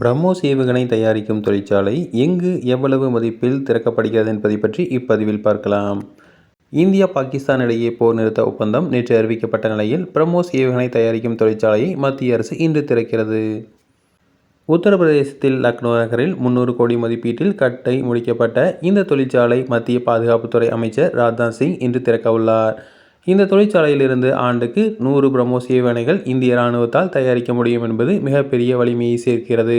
பிரம்மோஸ் ஏவுகணை தயாரிக்கும் தொழிற்சாலை எங்கு எவ்வளவு மதிப்பில் திறக்கப்படுகிறது என்பதை பற்றி இப்பதிவில் பார்க்கலாம். இந்தியா பாகிஸ்தான் இடையே போர் நிறுத்த ஒப்பந்தம் நேற்று அறிவிக்கப்பட்ட நிலையில் பிரம்மோஸ் ஏவுகணை தயாரிக்கும் தொழிற்சாலையை மத்திய அரசு இன்று திறக்கிறது. உத்தரப்பிரதேசத்தில் லக்னோ நகரில் முன்னூறு கோடி மதிப்பீட்டில் கட்டை முடிக்கப்பட்ட இந்த தொழிற்சாலை மத்திய பாதுகாப்புத்துறை அமைச்சர் ராஜ்நாத் சிங் இன்று திறக்கவுள்ளார். இந்த தொழிற்சாலையிலிருந்து ஆண்டுக்கு நூறு பிரம்மோஸ் ஏவுகணைகள் இந்திய இராணுவத்தால் தயாரிக்க முடியும் என்பது மிகப்பெரிய வலிமையை சேர்க்கிறது.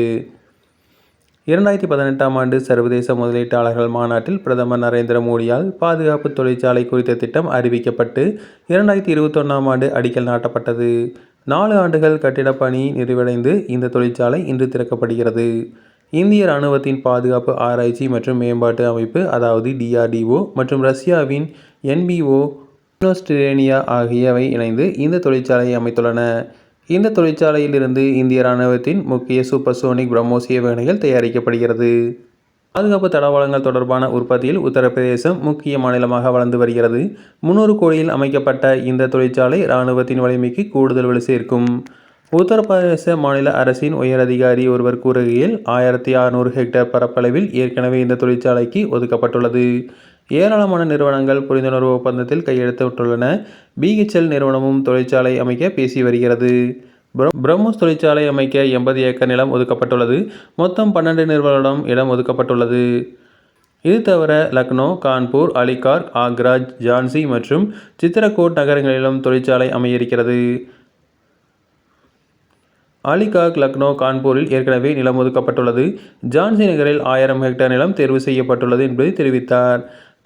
இரண்டாயிரத்தி பதினெட்டாம் ஆண்டு சர்வதேச முதலீட்டாளர்கள் மாநாட்டில் பிரதமர் நரேந்திர மோடியால் பாதுகாப்பு தொழிற்சாலை குறித்த திட்டம் அறிவிக்கப்பட்டு இரண்டாயிரத்தி இருபத்தொன்னாம் ஆண்டு அடிக்கல் நாட்டப்பட்டது. நாலு ஆண்டுகள் கட்டிடப்பணி நிறைவடைந்து இந்த தொழிற்சாலை இன்று திறக்கப்படுகிறது. இந்திய இராணுவத்தின் பாதுகாப்பு ஆராய்ச்சி மற்றும் மேம்பாட்டு அமைப்பு அதாவது டிஆர்டிஓ மற்றும் ரஷ்யாவின் என்பிஓ இனோஸ்டிரேனியா ஆகியவை இணைந்து இந்த தொழிற்சாலையை அமைத்துள்ளன. இந்த தொழிற்சாலையிலிருந்து இந்திய இராணுவத்தின் முக்கிய சூப்பர்சோனிக் பிரம்மோஸ் ஏவுகணைகள் தயாரிக்கப்படுகிறது. பாதுகாப்பு தடவாளங்கள் தொடர்பான உற்பத்தியில் உத்தரப்பிரதேசம் முக்கிய மாநிலமாக வளர்ந்து வருகிறது. முன்னூறு கோடியில் அமைக்கப்பட்ட இந்த தொழிற்சாலை இராணுவத்தின் வலிமைக்கு கூடுதல் வலு சேர்க்கும். உத்தரப்பிரதேச மாநில அரசின் உயரதிகாரி ஒருவர் கூறுகையில் ஆயிரத்தி அறுநூறு ஹெக்டேர் பரப்பளவில் ஏற்கனவே இந்த தொழிற்சாலைக்கு ஒதுக்கப்பட்டுள்ளது. ஏராளமான நிறுவனங்கள் புரிந்துணர்வு ஒப்பந்தத்தில் கையெழுத்திட்டுள்ளன. பிஹெச்எல் நிறுவனமும் தொழிற்சாலை அமைக்க பேசி வருகிறது. பிரம்மோஸ் தொழிற்சாலை அமைக்க எண்பது ஏக்கர் நிலம் ஒதுக்கப்பட்டுள்ளது. மொத்தம் பன்னெண்டு நிறுவனம் இடம் ஒதுக்கப்பட்டுள்ளது. இது தவிர லக்னோ கான்பூர் அலிகார் ஆக்ரா ஜான்சி மற்றும் சித்திரகூட் நகரங்களிலும் தொழிற்சாலை அமைய இருக்கிறது அலிகாக் லக்னோ கான்பூரில் ஏற்கனவே நிலம் ஒதுக்கப்பட்டுள்ளது. ஜான்சி நகரில் ஆயிரம் ஹெக்டேர் நிலம் தேர்வு செய்யப்பட்டுள்ளது என்பதை தெரிவித்தார்.